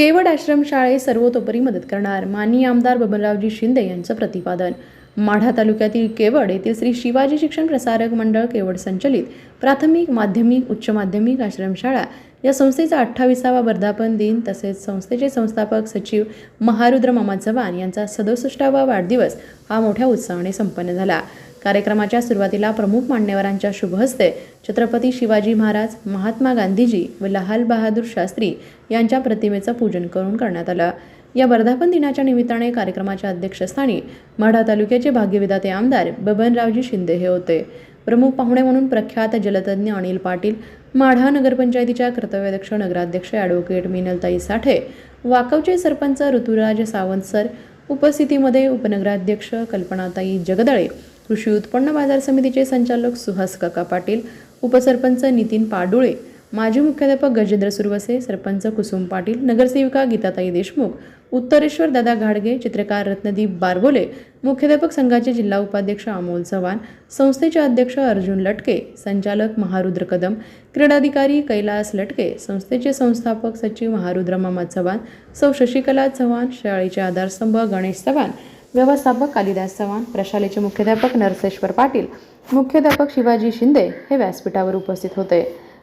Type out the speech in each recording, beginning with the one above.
केवड आश्रमशाळे सर्वतोपरी मदत करणार माननीय आमदार बबनरावजी शिंदे यांचं प्रतिपादन. माढा तालुक्यातील केवड येथील श्री शिवाजी शिक्षण प्रसारक मंडळ केवड संचलित प्राथमिक माध्यमिक उच्च माध्यमिक आश्रमशाळा या संस्थेचा अठ्ठावीसावा वर्धापन दिन तसेच संस्थेचे संस्थापक सचिव महारुद्र मामा चव्हाण यांचा सदुसष्टावा वाढदिवस हा मोठ्या उत्साहाने संपन्न झाला. कार्यक्रमाच्या सुरुवातीला प्रमुख मान्यवरांच्या शुभहस्ते छत्रपती शिवाजी महाराज महात्मा गांधीजी व लहाल बहादूर शास्त्री यांच्या प्रतिमेचं पूजन करून करण्यात आलं. या वर्धापन दिनाच्या निमित्ताने कार्यक्रमाच्या अध्यक्षस्थानी माढा तालुक्याचे भाग्यविधाते आमदार बबनरावजी शिंदे हे होते. प्रमुख पाहुणे म्हणून प्रख्यात जलतज्ञ अनिल पाटील माढा नगरपंचायतीच्या कर्तव्यदक्ष नगराध्यक्ष ॲडव्होकेट मिनलताई साठे वाकवचे सरपंच ऋतुराज सावंत सर उपस्थितीमध्ये उपनगराध्यक्ष कल्पनाताई जगदळे कृषी उत्पन्न बाजार समितीचे संचालक सुहास काका पाटील उपसरपंच नितीन पाडुळे माजी मुख्याध्यापक गजेंद्र सुरवसे सरपंच कुसुम पाटील नगरसेविका गीताताई देशमुख उत्तरेश्वर दादा घाडगे चित्रकार रत्नदीप बारबोले मुख्याध्यापक संघाचे जिल्हा उपाध्यक्ष अमोल चव्हाण संस्थेचे अध्यक्ष अर्जुन लटके संचालक महारुद्र कदम क्रीडाधिकारी कैलास लटके संस्थेचे संस्थापक सचिव महारुद्र मामा चव्हाण सौ शशिकला चव्हाण शाळेचे आधारस्तंभ गणेश चव्हाण व्यवस्थापक कालिदास चव्हाण प्रशालेचे मुख्याध्यापक नरसेश्वर पाटील मुख्याध्यापक शिवाजी शिंदे हे व्यासपीठावर उपस्थित होते.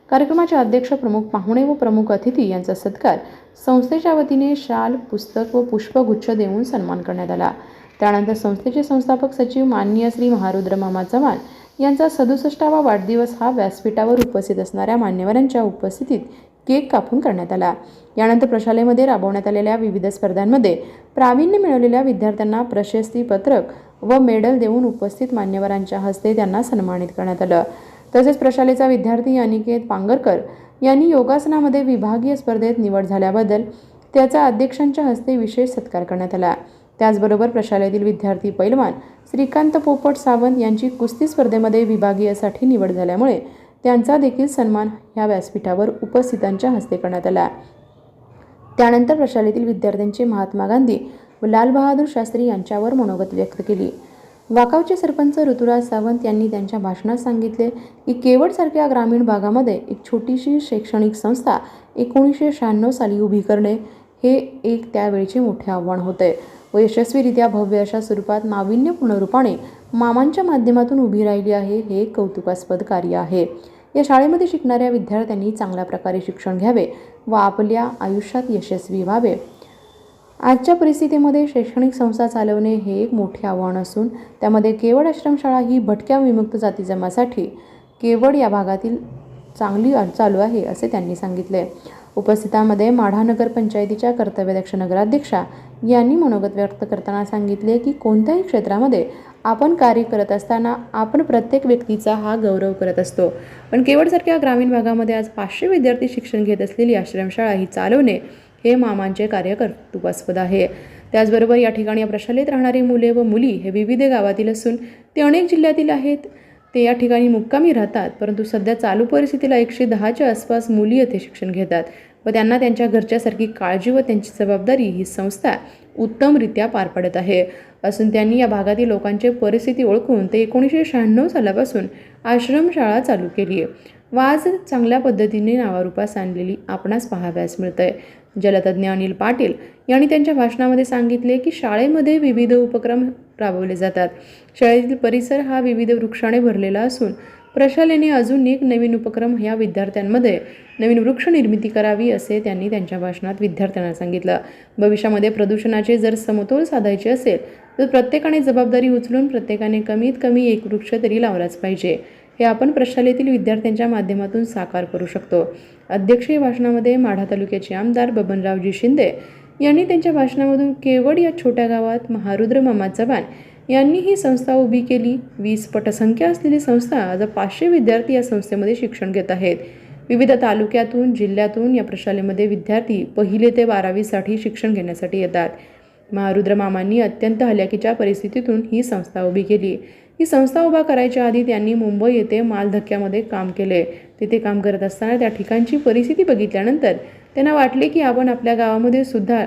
कार्यक्रमाचे अध्यक्ष प्रमुख पाहुणे व प्रमुख अतिथी यांचा सत्कार संस्थेच्या वतीने शाल पुस्तक व पुष्पगुच्छ देऊन सन्मान करण्यात आला. त्यानंतर संस्थेचे संस्थापक सचिव माननीय श्री महारुद्र मामा चव्हाण यांचा सदुसष्टावा वाढदिवस हा व्यासपीठावर उपस्थित असणाऱ्या मान्यवरांच्या उपस्थितीत केक कापून करण्यात आला. यानंतर प्रशालेमध्ये राबवण्यात आलेल्या विविध स्पर्धांमध्ये प्रावीण्य मिळवलेल्या विद्यार्थ्यांना प्रशस्तीपत्रक व मेडल देऊन उपस्थित मान्यवरांच्या हस्ते त्यांना सन्मानित करण्यात आलं. तसेच प्रशालेचा विद्यार्थी अनिकेत पांगरकर यांनी योगासनामध्ये विभागीय स्पर्धेत निवड झाल्याबद्दल त्याचा अध्यक्षांच्या हस्ते विशेष सत्कार करण्यात आला. त्याचबरोबर प्रशालेतील विद्यार्थी पैलवान श्रीकांत पोपट सावंत यांची कुस्ती स्पर्धेमध्ये विभागीयसाठी निवड झाल्यामुळे त्यांचा देखील सन्मान ह्या व्यासपीठावर उपस्थितांच्या हस्ते करण्यात आला. त्यानंतर प्रशालेतील विद्यार्थ्यांचे महात्मा गांधी व लालबहादूर शास्त्री यांच्यावर मनोगत व्यक्त केली. वाकावचे सरपंच ऋतुराज सावंत यांनी त्यांच्या भाषणात सांगितले की केवडसारख्या ग्रामीण भागामध्ये एक छोटीशी शैक्षणिक संस्था एकोणीसशे शहाण्णव साली उभी करणे हे एक त्यावेळचे मोठे आव्हान होते. व यशस्वीरित्या भव्य अशा स्वरूपात नाविन्यपूर्ण रूपाने मामांच्या माध्यमातून उभी राहिली आहे हे एक कौतुकास्पद कार्य आहे. या शाळेमध्ये शिकणाऱ्या विद्यार्थ्यांनी चांगल्या प्रकारे शिक्षण घ्यावे व आपल्या आयुष्यात यशस्वी व्हावे. आजच्या परिस्थितीमध्ये शैक्षणिक संस्था चालवणे हे एक मोठे आव्हान असून त्यामध्ये केवळ आश्रमशाळा ही भटक्या विमुक्त जाती जमासाठी केवळ या भागातील चांगली चालू आहे असे त्यांनी सांगितले. उपस्थितांमध्ये माढा नगर पंचायतीच्या कर्तव्यदक्ष नगराध्यक्षा यांनी मनोगत व्यक्त करताना सांगितले की कोणत्याही क्षेत्रामध्ये आपण कार्य करत असताना आपण प्रत्येक व्यक्तीचा हा गौरव करत असतो. पण केवळसारख्या ग्रामीण भागामध्ये आज पाचशे विद्यार्थी शिक्षण घेत असलेली आश्रमशाळा ही चालवणे हे मामांचे कार्य कर्तृत्वास्पद आहे. त्याचबरोबर या ठिकाणी या प्रशालेत राहणारी मुले व मुली हे विविध गावातील असून ते अनेक जिल्ह्यातील आहेत. ते या ठिकाणी मुक्कामी राहतात परंतु सध्या चालू परिस्थितीला एकशे दहाच्या आसपास मुली येथे शिक्षण घेतात व त्यांना त्यांच्या घरच्यासारखी काळजी व त्यांची जबाबदारी ही संस्था उत्तमरित्या पार पाडत आहे. असून त्यांनी या भागातील लोकांची परिस्थिती ओळखून ते एकोणीसशे शहाण्णव सालापासून आश्रमशाळा चालू केली आहे व आज चांगल्या पद्धतीने नावारूपास आणलेली आपणास पाहाव्यास आहे जलतज्ज्ञ अनिल पाटील यांनी त्यांच्या भाषणामध्ये सांगितले की शाळेमध्ये विविध उपक्रम राबवले जातात. शाळेतील परिसर हा विविध वृक्षाने भरलेला असून प्रशालेने अजून एक नवीन उपक्रम ह्या विद्यार्थ्यांमध्ये नवीन वृक्ष निर्मिती करावी असे त्यांनी त्यांच्या भाषणात विद्यार्थ्यांना सांगितलं. भविष्यामध्ये प्रदूषणाचे जर समतोल साधायचे असेल तर प्रत्येकाने जबाबदारी उचलून प्रत्येकाने कमीत कमी एक वृक्ष तरी लावलाच पाहिजे. हे आपण प्रशालेतील विद्यार्थ्यांच्या माध्यमातून साकार करू शकतो. अध्यक्षीय भाषणामध्ये माढा तालुक्याचे आमदार बबनरावजी शिंदे यांनी त्यांच्या भाषणामधून केवड या छोट्या गावात महारुद्र मामा चव्हाण यांनी ही संस्था उभी केली. वीस पटसंख्या असलेली संस्था आज पाचशे विद्यार्थी या संस्थेमध्ये शिक्षण घेत आहेत. विविध तालुक्यातून जिल्ह्यातून या प्रशालेमध्ये विद्यार्थी पहिले ते बारावीसाठी शिक्षण घेण्यासाठी येतात. महारुद्र मामांनी अत्यंत हल्याकीच्या परिस्थितीतून ही संस्था उभी केली. ही संस्था उभा करायच्या आधी त्यांनी मुंबई येथे मालधक्क्यामध्ये काम केले. तिथे काम करत असताना त्या ठिकाणची परिस्थिती बघितल्यानंतर त्यांना वाटले की आपण आपल्या गावामध्ये सुद्धा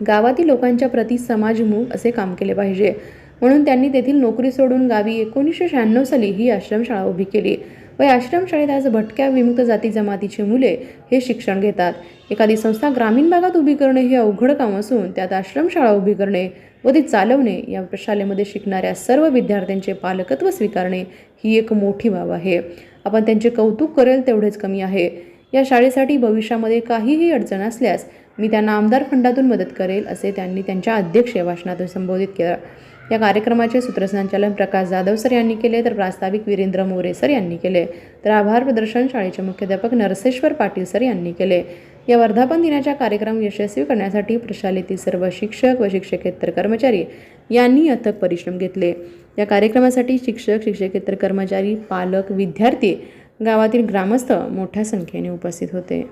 गावातील लोकांच्या प्रति समाजमुख असे काम केले पाहिजे. म्हणून त्यांनी तेथील नोकरी सोडून गावी एकोणीसशे शहाण्णव साली ही आश्रमशाळा उभी केली. व आश्रमशाळेत आज भटक्या विमुक्त जाती जमातीची मुले हे शिक्षण घेतात. एखादी संस्था ग्रामीण भागात उभी करणे हे अवघड काम असून त्यात आश्रमशाळा उभी करणे व ती चालवणे या शाळेमध्ये शिकणाऱ्या सर्व विद्यार्थ्यांचे पालकत्व स्वीकारणे ही एक मोठी बाब आहे. आपण त्यांचे कौतुक करेल तेवढेच कमी आहे. या शाळेसाठी भविष्यामध्ये काहीही अडचण असल्यास मी त्यांना आमदार फंडातून मदत करेल असे त्यांनी त्यांच्या अध्यक्ष भाषणातून संबोधित केलं. या कार्यक्रमाचे सूत्रसंचालन प्रकाश जाधव सर यांनी केले तर प्रास्ताविक वीरेंद्र मोरे सर यांनी केले तर आभार प्रदर्शन शाळेचे मुख्याध्यापक नरसेश्वर पाटील सर यांनी केले. या वर्धापन दिनाच्या कार्यक्रम यशस्वी करण्यासाठी प्रशालेतील सर्व शिक्षक व शिक्षकेतर कर्मचारी यांनी अथक परिश्रम घेतले. या कार्यक्रमासाठी शिक्षक शिक्षकेतर कर्मचारी पालक विद्यार्थी गावातील ग्रामस्थ मोठ्या संख्येने उपस्थित होते.